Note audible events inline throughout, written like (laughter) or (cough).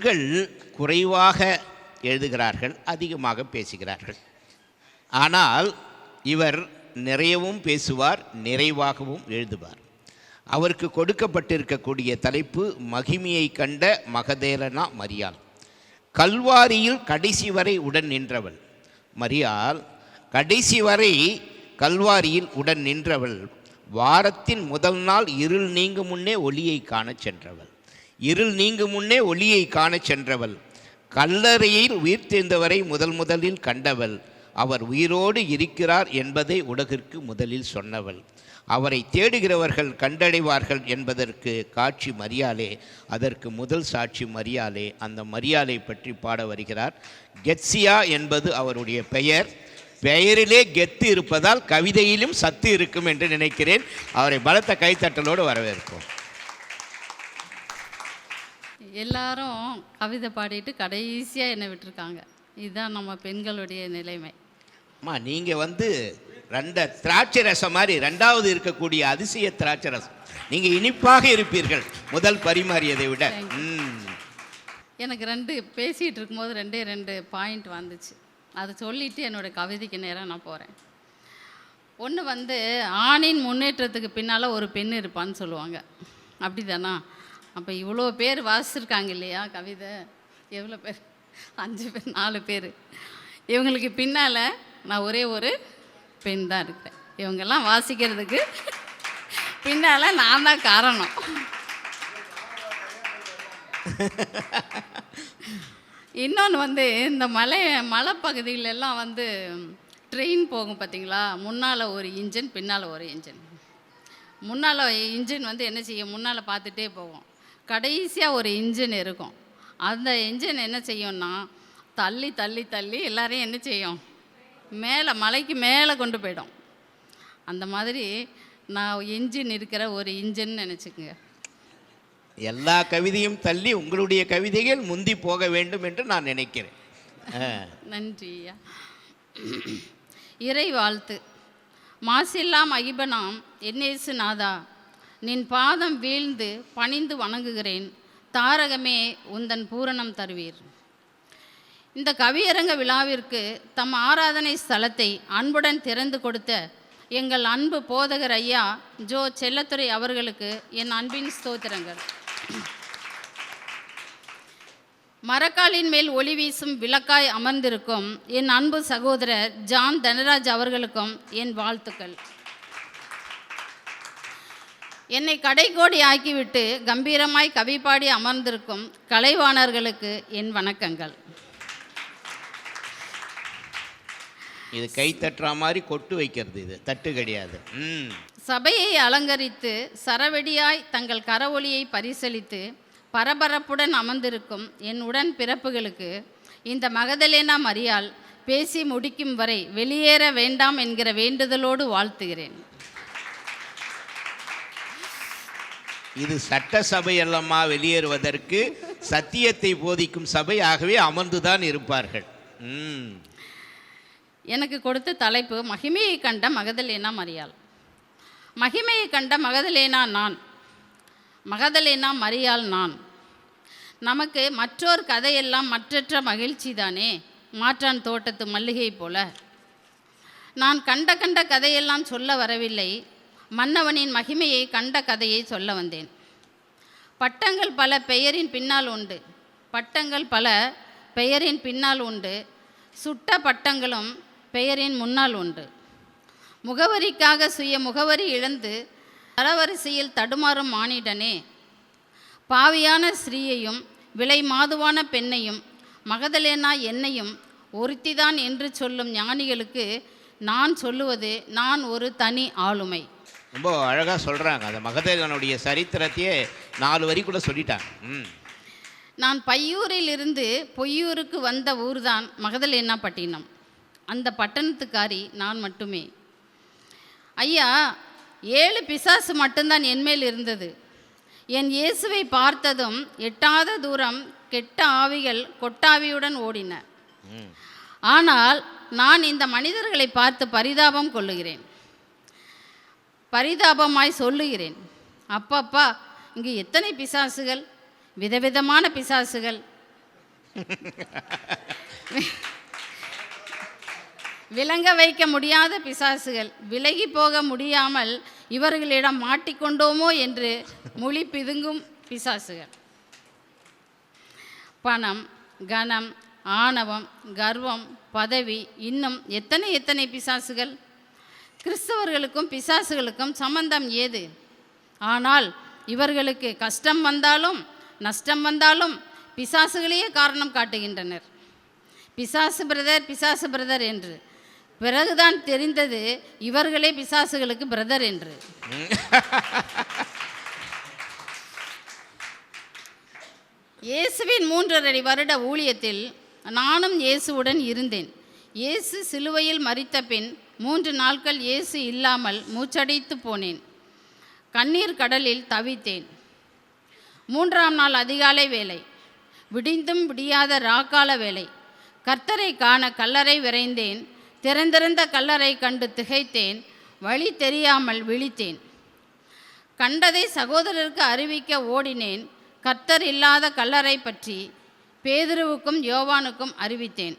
மக்கள் குறைவாக எழுதுகிறார்கள் அதிகமாக பேசுகிறார்கள். ஆனால் இவர் நிறையவும் பேசுவார் நிறைவாகவும் எழுதுவார். அவருக்கு கொடுக்கப்பட்டிருக்கக்கூடிய தலைப்பு மகிமையை கண்ட மகதேலனா மரியாள். கல்வாரியில் கடைசி வரை உடன் நின்றவள். மரியாள் கடைசி வரை கல்வாரியில் உடன் நின்றவள். வாரத்தின் முதல் நாள் இருள் நீங்கும் முன்னே ஒளியை காணச் சென்றவள். இருள் நீங்கும் முன்னே ஒளியை காணச் சென்றவள். கல்லறையில் உயிர் தேர்ந்தவரை முதல் முதலில் கண்டவள். அவர் உயிரோடு இருக்கிறார் என்பதை உலகிற்கு முதலில் சொன்னவள். அவரை தேடுகிறவர்கள் கண்டடைவார்கள் என்பதற்கு காட்சி மரியாலே அதற்கு முதல் சாட்சி மரியாலே அந்த மரியாலை பற்றி பாட வருகிறார். கெட்சியா என்பது அவருடைய பெயர். பெயரிலே கெத்து இருப்பதால் கவிதையிலும் சத்து இருக்கும் என்று நினைக்கிறேன். அவரை பலத்த கைத்தட்டலோடு வரவேற்போம் எல்லாரும் கவிதை பாடிட்டு கடைசியாக என்னை விட்டுருக்காங்க. இதுதான் நம்ம பெண்களுடைய நிலைமை. அம்மா நீங்கள் வந்து ரெண்ட திராட்சை ரசம் மாதிரி ரெண்டாவது இருக்கக்கூடிய அதிசய திராட்சை ரசம். நீங்கள் இனிப்பாக இருப்பீர்கள். முதல் பரிமாறியதை விட. எனக்கு ரெண்டு பேசிகிட்டு இருக்கும்போது ரெண்டே ரெண்டு பாயிண்ட் வந்துச்சு. அதை சொல்லிவிட்டு என்னோடய கவிதைக்கு நேரம் நான் போகிறேன் ஒன்று வந்து ஆணின் முன்னேற்றத்துக்கு பின்னால் ஒரு பெண் இருப்பான்னு சொல்லுவாங்க. அப்படி தானா அப்போ இவ்வளோ பேர் வாசிச்சிருக்காங்க இல்லையா கவிதை? எவ்வளோ பேர்? அஞ்சு பேர் நாலு பேர். இவங்களுக்கு பின்னால் நான் ஒரே ஒரு பெண் தான் இருக்கிறேன். இவங்கெல்லாம் வாசிக்கிறதுக்கு பின்னால் நான் தான் காரணம். இன்னொன்று வந்து இந்த மலை மலைப்பகுதிகளெல்லாம் வந்து ட்ரெயின் போகும் பார்த்தீங்களா முன்னால் ஒரு இன்ஜின் பின்னால் ஒரு இன்ஜின் முன்னால் இன்ஜின் வந்து என்ன செய்யும்? முன்னால் பார்த்துட்டே போகும் கடைசியாக ஒரு இன்ஜின் இருக்கும். அந்த இன்ஜின் என்ன செய்யும்னா தள்ளி தள்ளி தள்ளி எல்லாரையும் என்ன செய்யும்? மேலே மலைக்கு மேலே கொண்டு போயிடும். அந்த மாதிரி நான் இன்ஜின் இருக்கிற ஒரு இன்ஜின் நினச்சிக்கோங்க. எல்லா கவிதையும் தள்ளி உங்களுடைய கவிதைகள் முந்தி போக வேண்டும் என்று நான் நினைக்கிறேன். ஆ. நன்றி ஐயா. இறை வாழ்த்து மாசில்லா மகிபனாம் என்னேசு நாதா. நின் பாதம் வீழ்ந்து பணிந்து வணங்குகிறேன் தாரகமே உந்தன் பூரணம் தருவீர். இந்த கவியரங்க விழாவிற்கு தம் ஆராதனை ஸ்தலத்தை அன்புடன் திறந்து கொடுத்த எங்கள் அன்பு போதகர் ஐயா ஜோ செல்லத்துறை அவர்களுக்கு என் அன்பின் ஸ்தோத்திரங்கள். மரக்காலின் மேல் ஒளி வீசும் விளக்காய் அமர்ந்திருக்கும் என் அன்பு சகோதரர் ஜான் தனராஜ் அவர்களுக்கும் என் வாழ்த்துக்கள். என்னை கடைகோடி ஆக்கிவிட்டு கம்பீரமாய் கவி பாடி அமர்ந்திருக்கும் கலைவாணர்களுக்கு என் வணக்கங்கள். இது கை தட்டுற மாதிரி கொட்டு வைக்கிறது இது தட்டு கிடையாது. சபையை அலங்கரித்து சரவெடியாய் தங்கள் கரவொலியை பரிசளித்து பரபரப்புடன் அமர்ந்திருக்கும் என் உடன் பிறப்புகளுக்கு இந்த மகதலேனா மரியாள் பேசி முடிக்கும் வரை வெளியேற வேண்டாம் என்கிற வேண்டுதலோடு வாழ்த்துகிறேன். இது சட்டசபை அல்லம்மா வெளியேறுவதற்கு சத்தியத்தை போதிக்கும் சபை ஆகவே அமர்ந்துதான் இருப்பார்கள். எனக்கு கொடுத்த தலைப்பு மகிமையை கண்ட மகதலேனா மரியாள். மகிமையை கண்ட மகதலேனா நான். மகதலேனா மரியாள் நான். நமக்கு மற்றோர் கதையெல்லாம் மற்றற்ற மகிழ்ச்சி தானே? மாற்றான் தோட்டத்து மல்லிகை போல. நான் கண்ட கண்ட கதையெல்லாம் சொல்ல வரவில்லை. மன்னவனின் மகிமையை கண்ட கதையை சொல்ல வந்தேன். பட்டங்கள் பல பெயரின் பின்னால் உண்டு. பட்டங்கள் பல பெயரின் பின்னால் உண்டு. சுட்ட பட்டங்களும் பெயரின் முன்னால் உண்டு. முகவரிக்காக சுய முகவரி இழந்து தரவரிசையில் தடுமாறும் மானிடனே. பாவியான ஸ்ரீயையும் விலை மாதுவான பெண்ணையும் மகதலேனா என்னையும் ஒருத்திதான் என்று சொல்லும் ஞானிகளுக்கு நான் சொல்லுவது நான் ஒரு தனி ஆளுமை. ரொம்ப அழகாக சொல்கிறாங்க அந்த மகதேவனுடைய சரித்திரத்தையே நாலு வரிக்குள்ள சொல்லிட்டாங்க. ம். நான் பையூரில் இருந்து பொய்யூருக்கு வந்த ஊர்தான் மகதலேனா பட்டினம் அந்த பட்டணத்துக்காரி நான் மட்டுமே. ஐயா ஏழு பிசாசு மட்டும்தான் என்மேல் இருந்தது. என் இயேசுவை பார்த்ததும் எட்டாத தூரம் கெட்ட ஆவிகள் கொட்டாவியுடன் ஓடின. ஆனால் நான் இந்த மனிதர்களை பார்த்து பரிதாபம் கொள்ளுகிறேன். பரிதாபமாய் சொல்லுகிறேன். அப்பப்பா இங்கு எத்தனை பிசாசுகள்? விதவிதமான பிசாசுகள். விளங்க வைக்க முடியாத பிசாசுகள். விலகி போக முடியாமல் இவர்களிடம் மாட்டிக்கொண்டோமோ என்று மொழி பிதுங்கும் பிசாசுகள். பணம் கனம் ஆணவம் கர்வம் பதவி இன்னும் எத்தனை எத்தனை பிசாசுகள்? கிறிஸ்தவர்களுக்கும் பிசாசுகளுக்கும் சம்பந்தம் ஏது? ஆனால் இவர்களுக்கு கஷ்டம் வந்தாலும் நஷ்டம் வந்தாலும் பிசாசுகளையே காரணம் காட்டுகின்றனர். பிசாசு பிரதர் பிசாசு பிரதர் என்று. பிறகுதான் தெரிந்தது இவர்களே பிசாசுகளுக்கு பிரதர் என்று. (laughs) இயேசுவின் மூன்றரை வருட ஊழியத்தில் நானும் இயேசுவுடன் இருந்தேன். இயேசு சிலுவையில் மறித்த பின் மூன்று நாட்கள் இயேசு இல்லாமல் மூச்சடைத்து போனேன். கண்ணீர் கடலில் தவித்தேன். மூன்றாம் நாள் அதிகாலை வேலை விடிந்தும் விடியாத ராக்கால வேலை கர்த்தரை காண கல்லறை விரைந்தேன். திறந்திருந்த கல்லறை கண்டு திகைத்தேன் வழி தெரியாமல் விழித்தேன். கண்டதை சகோதரருக்கு அறிவிக்க ஓடினேன். கர்த்தர் இல்லாத கல்லறை பற்றி பேதுருவுக்கும் யோவானுக்கும் அறிவித்தேன்.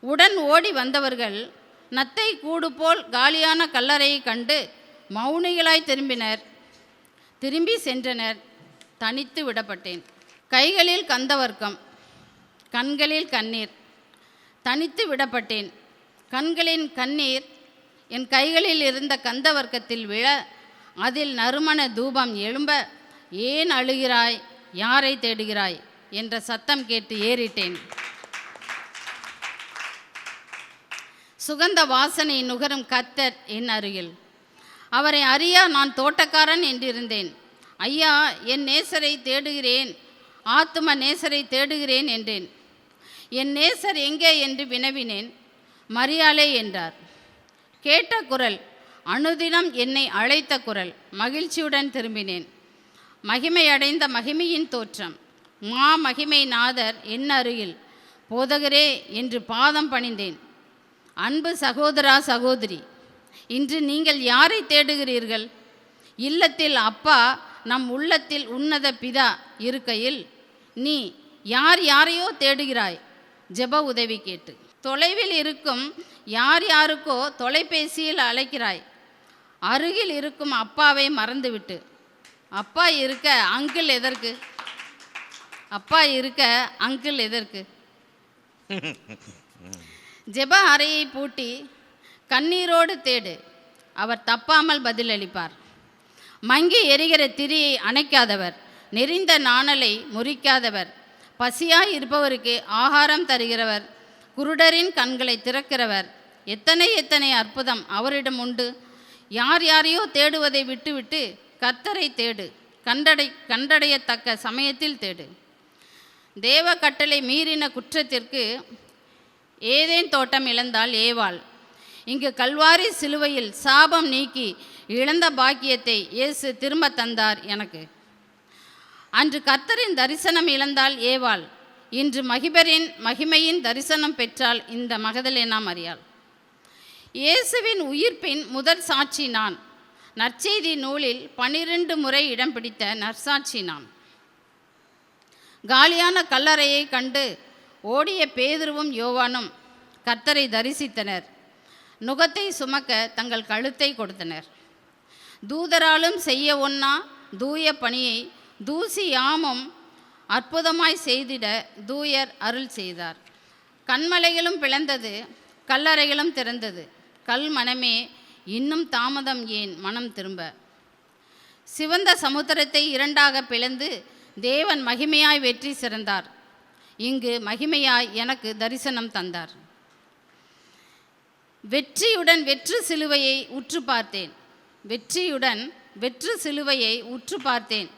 உடன் ஓடி வந்தவர்கள் நத்தை கூடு போல் காலியான கல்லறையை கண்டு மௌனிகளாய் திரும்பினர். திரும்பி சென்றனர். தனித்து விடப்பட்டேன். கைகளில் கந்தவர்க்கம் கண்களில் கண்ணீர். தனித்து விடப்பட்டேன். கண்களின் கண்ணீர் என் கைகளில் இருந்த கந்தவர்க்கத்தில் விழ அதில் நறுமண தூபம் எழும்ப ஏன் அழுகிறாய்? யாரை தேடுகிறாய்? என்ற சத்தம் கேட்டு ஏறிட்டேன். சுகந்த வாசனை நுகரும் கத்தர் என் அருகில். அவரை அறியா நான் தோட்டக்காரன் என்றிருந்தேன். ஐயா என் நேசரை தேடுகிறேன். ஆத்தும நேசரை தேடுகிறேன் என்றேன். என் நேசர் எங்கே என்று வினவினேன். மரியாளே என்றார். கேட்ட குரல் அனுதினம் என்னை அழைத்த குரல் மகிழ்ச்சியுடன் திரும்பினேன். மகிமையடைந்த மகிமையின் தோற்றம் மா மகிமை நாதர் என் அருகில் போதகரே என்று பாதம் பணிந்தேன். அன்பு சகோதரா சகோதரி இன்று நீங்கள் யாரை தேடுகிறீர்கள்? இல்லத்தில் அப்பா நம் உள்ளத்தில் உன்னத பிதா இருக்கையில் நீ யார் யாரையோ தேடுகிறாய்? ஜெப உதவி கேட்டு. தொலைவில் இருக்கும் யார் யாருக்கோ தொலைபேசியில் அழைக்கிறாய். அருகில் இருக்கும் அப்பாவை மறந்துவிட்டு. அப்பா இருக்க அங்கிள் எதற்கு? அப்பா இருக்க அங்கிள் எதற்கு? (laughs) ஜெப அறையை பூட்டி கண்ணீரோடு தேடு. அவர் தப்பாமல் பதிலளிப்பார். மங்கி எரிகிற திரியை அணைக்காதவர் நெறிந்த நாணலை முறிக்காதவர் பசியாய் இருப்பவருக்கு ஆகாரம் தருகிறவர் குருடரின் கண்களை திறக்கிறவர். எத்தனை எத்தனை அற்புதம் அவரிடம் உண்டு. யார் யாரையோ தேடுவதை விட்டுவிட்டு கர்த்தரை தேடு. கண்டடை கண்டடையத்தக்க சமயத்தில் தேடு. தேவ கட்டளை மீறின குற்றத்திற்கு ஏதேன் தோட்டம் இழந்தால் ஏவாள். இங்கு கல்வாரி சிலுவையில் சாபம் நீக்கி இழந்த பாக்கியத்தை இயேசு திரும்ப தந்தார் எனக்கு. அன்று கர்த்தரின் தரிசனம் இழந்தால் ஏவாள். இன்று மகிபரின் மகிமையின் தரிசனம் பெற்றால் இந்த மகதலேனா மறியாள் இயேசுவின் உயிர்ப்பின் முதல் சாட்சி நான். நற்செய்தி நூலில் பனிரெண்டு முறை இடம் பிடித்த நற்சாட்சி நான் காலியான கல்லறையை கண்டு ஓடிய பேதுருவும் யோவானும் கர்த்தரை தரிசித்தனர். நுகத்தை சுமக்க தங்கள் கழுத்தை கொடுத்தனர். தூதராலும் செய்ய ஒன்னா தூய பணியை தூசி யாமும் அற்புதமாய் செய்திட தூயர் அருள் செய்தார். கண்மலைகளும் பிளந்தது கல்லறைகளும் திறந்தது. கல் மனமே இன்னும் தாமதம் ஏன் மனம் திரும்ப? சிவந்த சமுத்திரத்தை இரண்டாக பிளந்து தேவன் மகிமையாய் வெற்றி சிறந்தார். இங்கு மகிமையாய் எனக்கு தரிசனம் தந்தார். வெற்றியுடன் வெற்று சிலுவையை உற்று பார்த்தேன். வெற்றியுடன் வெற்று சிலுவையை உற்று பார்த்தேன்.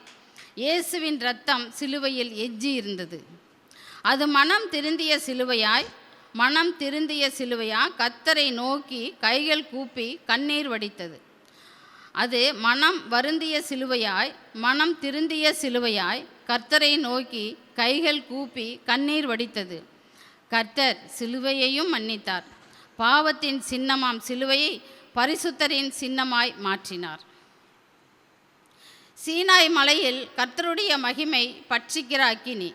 இயேசுவின் ரத்தம் சிலுவையில் எஞ்சி இருந்தது. அது மனம் திருந்திய சிலுவையாய் மனம் திருந்திய சிலுவையா? கத்தரை நோக்கி கைகள் கூப்பி கண்ணீர் வடித்தது. அது மனம் வருந்திய சிலுவையாய் மனம் திருந்திய சிலுவையாய் கர்த்தரை நோக்கி கைகள் கூப்பி கண்ணீர் வடித்தது. கர்த்தர் சிலுவையையும் மன்னித்தார். பாவத்தின் சின்னமாம் சிலுவையை பரிசுத்தரின் சின்னமாய் மாற்றினார். சீனாய் மலையில் கர்த்தருடைய மகிமை பட்சிக்கிற அக்கினி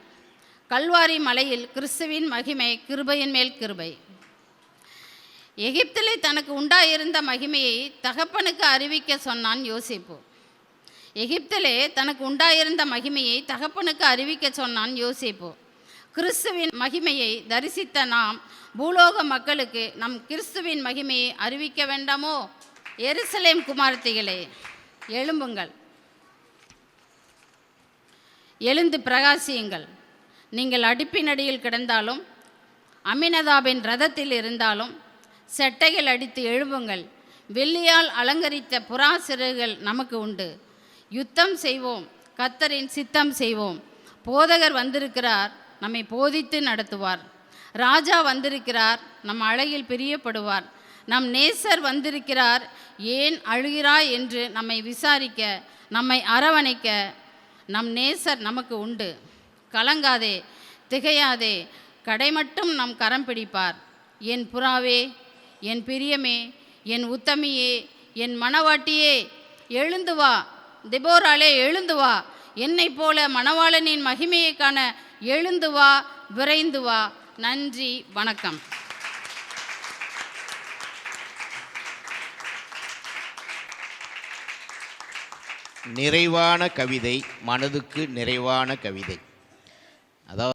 கல்வாரி மலையில் கிறிஸ்துவின் மகிமை கிருபையின் மேல் கிருபை. எகிப்திலே தனக்கு உண்டாயிருந்த மகிமையை தகப்பனுக்கு அறிவிக்க சொன்னான் யோசிப்பு. எகிப்திலே தனக்கு உண்டாயிருந்த மகிமையை தகப்பனுக்கு அறிவிக்க சொன்னான் யோசிப்பு. கிறிஸ்துவின் மகிமையை தரிசித்த நாம் பூலோக மக்களுக்கு நம் கிறிஸ்துவின் மகிமையை அறிவிக்க வேண்டாமோ? எருசலேம் குமார்த்திகளே எழும்புங்கள். எழுந்து பிரகாசியுங்கள். நீங்கள் அடுப்பின் அடியில் கிடந்தாலும் அமினதாபின் ரதத்தில் இருந்தாலும் செட்டைகள் அடித்து எழும்புங்கள். வெள்ளியால் அலங்கரித்த புறா சிறகுகள் நமக்கு உண்டு. யுத்தம் செய்வோம் கத்தரின் சித்தம் செய்வோம். போதகர் வந்திருக்கிறார். நம்மை போதித்து நடத்துவார். ராஜா வந்திருக்கிறார் நம் அழகில் பிரியப்படுவார். நம் நேசர் வந்திருக்கிறார் ஏன் அழுகிறாய் என்று நம்மை விசாரிக்க நம்மை அரவணைக்க. நம் நேசர் நமக்கு உண்டு. கலங்காதே திகையாதே கடை மட்டும் நம் கரம் பிடிப்பார். என் புறாவே என் பிரியமே என் உத்தமியே என் மணவாட்டியே எழுந்து வா. திபோராலே எழுந்து வா. என்னை போல மணவாளனின் மகிமையை காண எழுந்து வா விரைந்து வா. நன்றி வணக்கம். நிறைவான கவிதை மனதுக்கு நிறைவான கவிதை. அதாவது